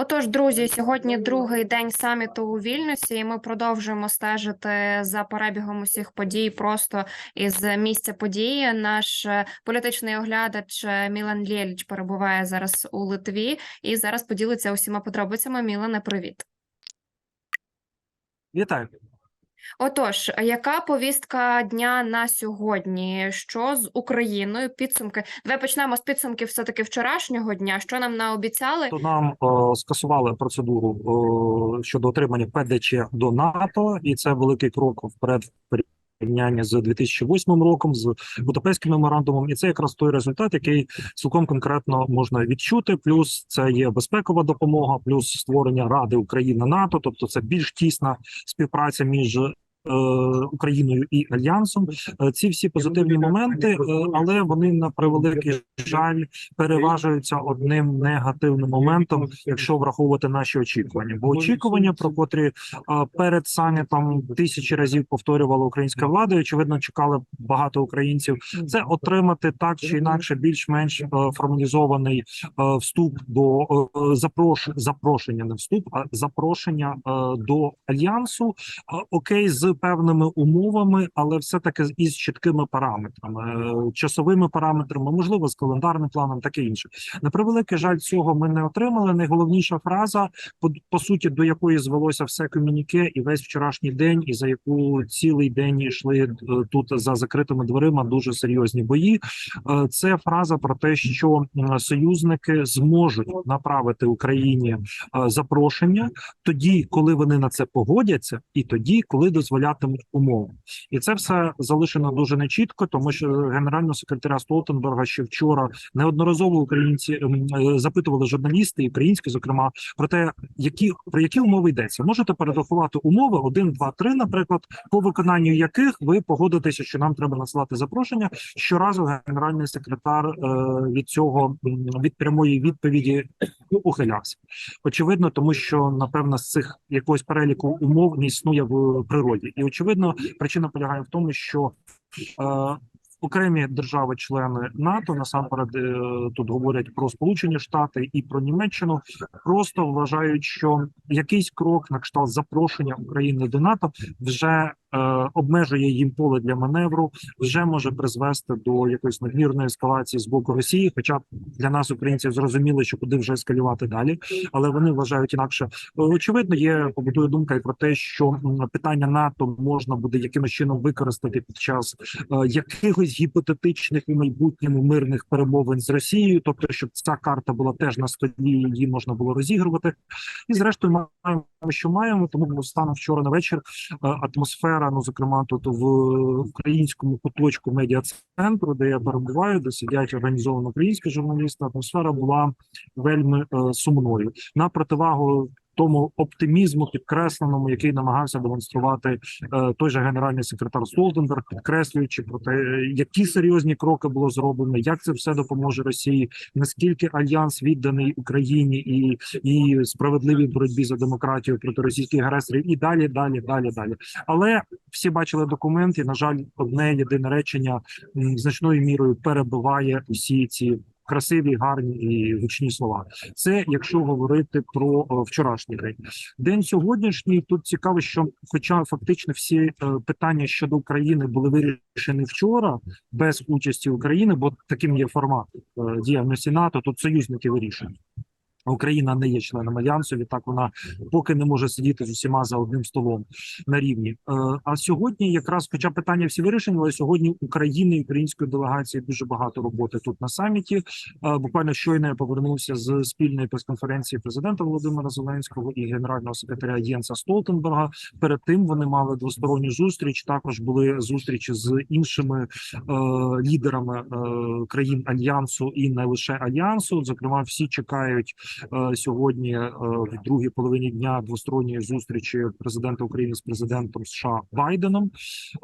Отож, друзі, сьогодні другий день саміту у Вільнюсі, і ми продовжуємо стежити за перебігом усіх подій просто із місця події. Наш е, політичний оглядач е, Мілан Лєліч перебуває зараз у Литві і зараз поділиться усіма подробицями. Мілане, привіт. Вітаю. Отож, яка повістка дня на сьогодні? Що з Україною? Підсумки? Давай почнемо з підсумків все таки вчорашнього дня. Що нам наобіцяли? То нам о, скасували процедуру о, щодо отримання ПДЧ до НАТО, і це великий крок вперед в порівнянні з 2008 роком, з Будапештським меморандумом. І це якраз той результат, який цілком конкретно можна відчути. Плюс це є безпекова допомога, плюс створення Ради Україна НАТО, тобто це більш тісна співпраця між. Е, Україною і альянсом Е, ці всі позитивні моменти, е, але вони на превеликий жаль переважуються одним негативним моментом, якщо враховувати наші очікування. Бо очікування, про котрі перед самітом тисячі разів повторювала українська влада, і, очевидно, чекали багато українців. Це отримати так чи інакше більш-менш формалізований вступ до запрош... запрошення, не вступ, а запрошення до альянсу. Окей, з певними умовами, але все таки із чіткими параметрами, е, часовими параметрами, можливо, з календарним планом, таке інше. На превеликий жаль, цього ми не отримали. Найголовніша фраза, по, по суті, до якої звелося все комюніке, і весь вчорашній день, і за яку цілий день йшли е, тут за закритими дверима дуже серйозні бої. Е, Це фраза про те, що союзники зможуть направити Україні запрошення тоді, коли вони на це погодяться, і тоді, коли дозволятимуть умови. І це все залишено дуже нечітко, тому що генерального секретаря Столтенберга ще вчора неодноразово українці ем, е, запитували журналісти, українські, зокрема, про те, які про які умови йдеться. Можете перерахувати умови один, два, три, наприклад, по виконанню яких ви погодитеся, що нам треба надсилати запрошення. Щоразу генеральний секретар е, від цього від прямої відповіді ухилявся. Очевидно, тому що напевно з цих якогось переліку умов не існує в природі, і очевидно, причина полягає в тому, що е, окремі держави-члени НАТО насамперед е, тут говорять про Сполучені Штати і про Німеччину, просто вважають, що якийсь крок на кшталт запрошення України до НАТО вже обмежує їм поле для маневру, вже може призвести до якоїсь надмірної ескалації з боку Росії. Хоча для нас, українців, зрозуміло, що куди вже ескалювати далі, але вони вважають інакше. Очевидно, є побутує думка і про те, що питання НАТО можна буде якимось чином використати під час е, якихось гіпотетичних у майбутньому мирних перемовин з Росією, тобто, щоб ця карта була теж на столі, її можна було розігрувати. І зрештою маємо, що маємо. Тому станом вчора на вечір е, атмосфера, ну зокрема, тут в українському куточку медіа центру, де я перебуваю, де сидять організовано українські журналісти. Атмосфера була вельми е, сумною на противагу. Тому оптимізму підкресленому, який намагався демонструвати е, той же генеральний секретар Столтенберг, підкреслюючи про те, які серйозні кроки було зроблено, як це все допоможе Росії, наскільки альянс відданий Україні і, і справедливій боротьбі за демократію проти російських агресорів, і далі, далі, далі, далі. Але всі бачили документ, і на жаль, одне єдине речення значною мірою перебиває усі ці. Красиві, гарні і гучні слова. Це якщо говорити про е, вчорашній день. День сьогоднішній тут цікаво, що, хоча фактично всі е, питання щодо України були вирішені вчора без участі України, бо таким є формат е, діяльності НАТО. Тут союзники вирішують. Україна не є членом альянсу, відтак вона поки не може сидіти з усіма за одним столом на рівні. Е, А сьогодні, якраз, хоча питання всі вирішені, але сьогодні України і української делегації дуже багато роботи тут на саміті. Е, Буквально щойно я повернувся з спільної прес-конференції президента Володимира Зеленського і генерального секретаря Єнса Столтенберга. Перед тим вони мали двосторонню зустріч. Також були зустрічі з іншими е, лідерами е, країн альянсу і не лише альянсу. Зокрема, всі чекають сьогодні е, в другій половині дня двосторонньої зустрічі президента України з президентом США Байденом.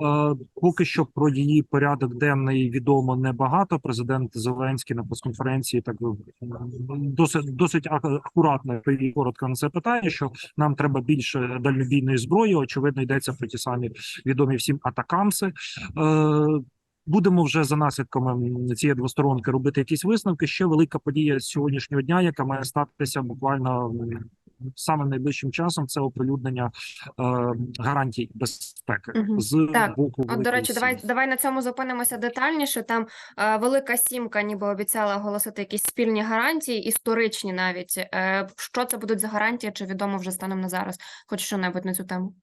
Е, Поки що про її порядок денний відомо небагато. Президент Зеленський на прес-конференції так досить досить ак- акуратно відповів коротко на це питання. Що нам треба більше дальнобійної зброї. Очевидно, йдеться про ті самі відомі всім атакамси. Будемо вже за наслідками цієї двосторонки робити якісь висновки. Ще велика подія з сьогоднішнього дня, яка має статися буквально саме найближчим часом. Це оприлюднення е, гарантій безпеки Мгм. з Так. боку. От, до речі, давай, давай на цьому зупинимося детальніше. Там е, велика сімка, ніби обіцяла оголосити якісь спільні гарантії, історичні навіть. Е, що це будуть за гарантії? Чи відомо вже станом на зараз? Хоч що-небудь на цю тему?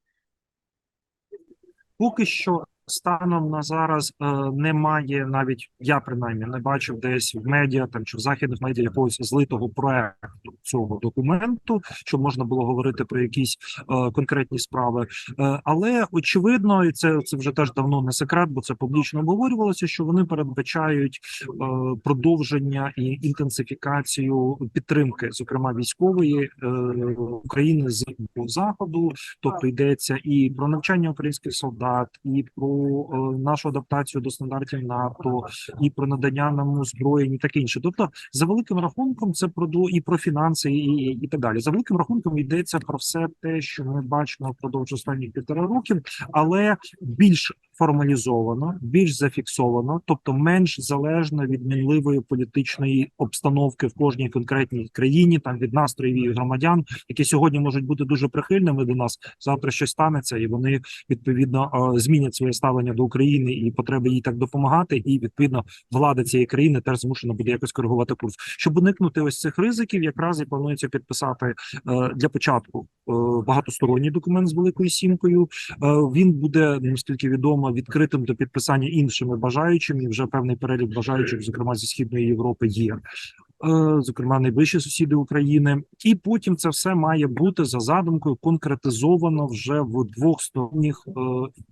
Поки що станом на зараз е, немає навіть я принаймні не бачив десь в медіа там чи в західних медіа якогось злитого проекту цього документу, щоб можна було говорити про якісь е, конкретні справи. Е, але очевидно, і це, це вже теж давно не секрет, бо це публічно обговорювалося, що вони передбачають е, продовження і інтенсифікацію підтримки, зокрема військової е, України з заходу. Тобто йдеться і про навчання українських солдат, і про е, нашу адаптацію до стандартів НАТО, і про надання нам озброєнь, і таке інше. Тобто, за великим рахунком, це про і про фінанси, і, і, і так далі. За великим рахунком йдеться про все те, що ми бачимо впродовж останніх півтора років, але більш формалізовано, більш зафіксовано, тобто менш залежно від мінливої політичної обстановки в кожній конкретній країні, там від настроїв громадян, які сьогодні можуть бути дуже прихильними до нас. Завтра щось станеться, і вони відповідно е, змінять своє ставлення до України і потреби їй так допомагати. І відповідно влада цієї країни теж змушена буде якось коригувати курс. Щоб уникнути ось цих ризиків, якраз і планується підписати е, для початку е, багатосторонній документ з великою сімкою. Е, Він буде наскільки відомо відкритим до підписання іншими бажаючими. Вже певний перелік бажаючих, зокрема зі східної Європи, є. Е, Зокрема, найближчі сусіди України, і потім це все має бути за задумкою конкретизовано вже в двохсторонніх е,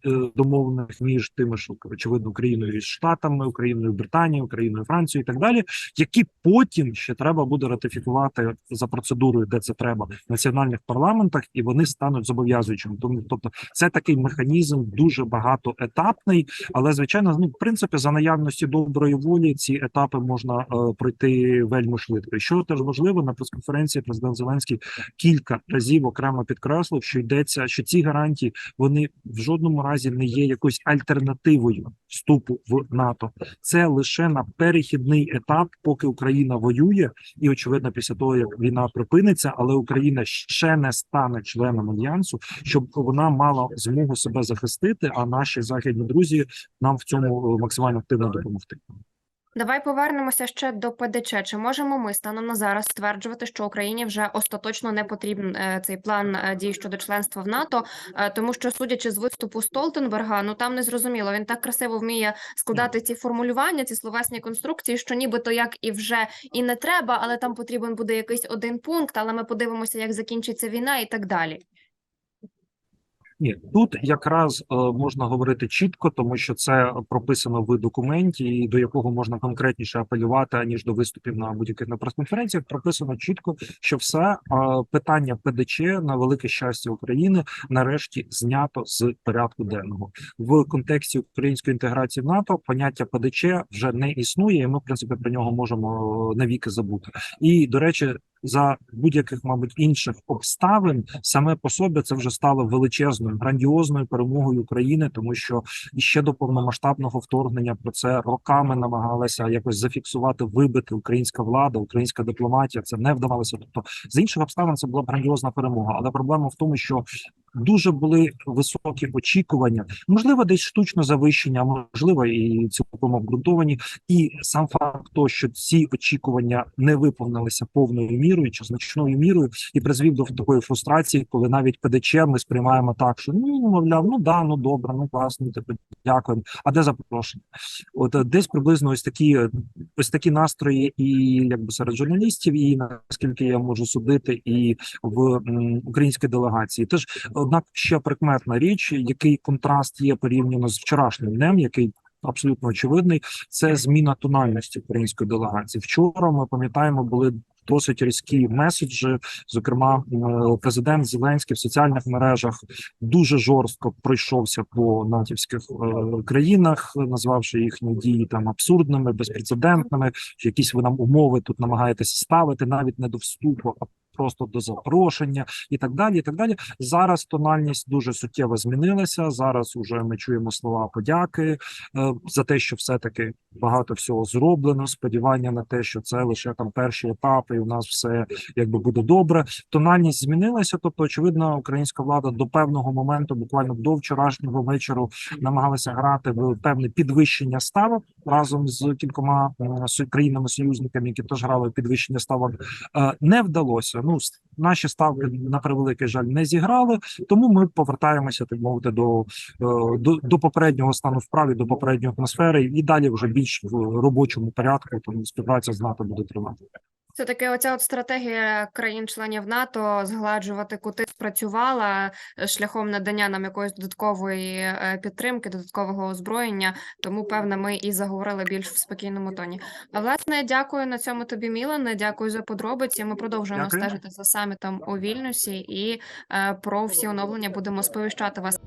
е, домовленостях між тими, що очевидно Україною і Штатами, Україною, Британією, Україною, Францією і так далі, які потім ще треба буде ратифікувати за процедурою, де це треба в національних парламентах, і вони стануть зобов'язуючими. Тобто, це такий механізм дуже багатоетапний, але звичайно, ну в принципі, за наявності доброї волі ці етапи можна е, пройти вельми швидко. І що теж важливо на прес-конференції, президент Зеленський кілька разів окремо підкреслив, що йдеться, що ці гарантії вони в жодному разі не є якоюсь альтернативою вступу в НАТО. Це лише на перехідний етап, поки Україна воює, і очевидно, після того як війна припиниться, але Україна ще не стане членом альянсу, щоб вона мала змогу себе захистити. А наші західні друзі нам в цьому максимально активно допомогти. Давай повернемося ще до ПДЧ. Чи можемо ми станом на зараз стверджувати, що Україні вже остаточно не потрібен е, цей план е, дій щодо членства в НАТО? Е, Тому що, судячи з виступу Столтенберга, ну там не зрозуміло. Він так красиво вміє складати ці формулювання, ці словесні конструкції, що нібито як і вже і не треба, але там потрібен буде якийсь один пункт. Але ми подивимося, як закінчиться війна, і так далі. Ні, тут якраз е, можна говорити чітко, тому що це прописано в документі, і до якого можна конкретніше апелювати аніж до виступів на будь-яких на прес-конференціях. Прописано чітко, що все е, питання ПДЧ на велике щастя України нарешті знято з порядку денного в контексті української інтеграції в НАТО. Поняття ПДЧ вже не існує, і ми в принципі про нього можемо е, навіки забути. І до речі. За будь-яких, мабуть, інших обставин саме по собі це вже стало величезною грандіозною перемогою України, тому що ще до повномасштабного вторгнення про це роками намагалася якось зафіксувати, вибити українська влада, українська дипломатія. Це не вдавалося. Тобто, з інших обставин це була б грандіозна перемога. Але проблема в тому, що дуже були високі очікування, можливо, десь штучно завищення, можливо, і цілком обґрунтовані. І сам факт того, що ці очікування не виповнилися повною мірою чи значною мірою, і призвів до такої фрустрації, коли навіть ПДЧ ми сприймаємо так, що ну мовляв, ну да, ну добре, ну класно, типу, дякуємо. А де запрошення? От е, десь приблизно ось такі е, ось такі настрої, і якби серед журналістів, і наскільки я можу судити, і в м, українській делегації. Теж однак ще прикметна річ, який контраст є порівняно з вчорашнім днем, який абсолютно очевидний, це зміна тональності української делегації. Вчора ми пам'ятаємо, були досить різкі меседжі. Зокрема, президент Зеленський в соціальних мережах дуже жорстко пройшовся по натівських е, країнах, назвавши їхні дії там абсурдними, безпрецедентними. Якісь ви нам умови тут намагаєтесь ставити, навіть не до вступу, а просто до запрошення і так далі. І так далі. Зараз тональність дуже суттєво змінилася. Зараз уже ми чуємо слова подяки е, за те, що все-таки багато всього зроблено. Сподівання на те, що це лише там перші етапи, і у нас все якби буде добре. Тональність змінилася. Тобто, очевидно, українська влада до певного моменту, буквально до вчорашнього вечора, намагалася грати в певне підвищення ставок разом з кількома е, країнами-союзниками, які теж грали підвищення ставок. Е, Не вдалося. Ну наші ставки на превеликий жаль не зіграли, тому ми повертаємося так мовити до, е, до, до попереднього стану справи, до попередньої атмосфери, і далі вже більш в робочому порядку. Тому співпраця з НАТО буде тривати. Це таки оця от стратегія країн-членів НАТО згладжувати кути спрацювала е, шляхом надання нам якоїсь додаткової е, підтримки, додаткового озброєння. Тому певно, ми і заговорили більш в спокійному тоні. А власне, дякую на цьому тобі, Мілане. Дякую за подробиці. Ми продовжуємо Дякую. стежити за самітом у Вільнюсі і е, про всі оновлення будемо сповіщати вас.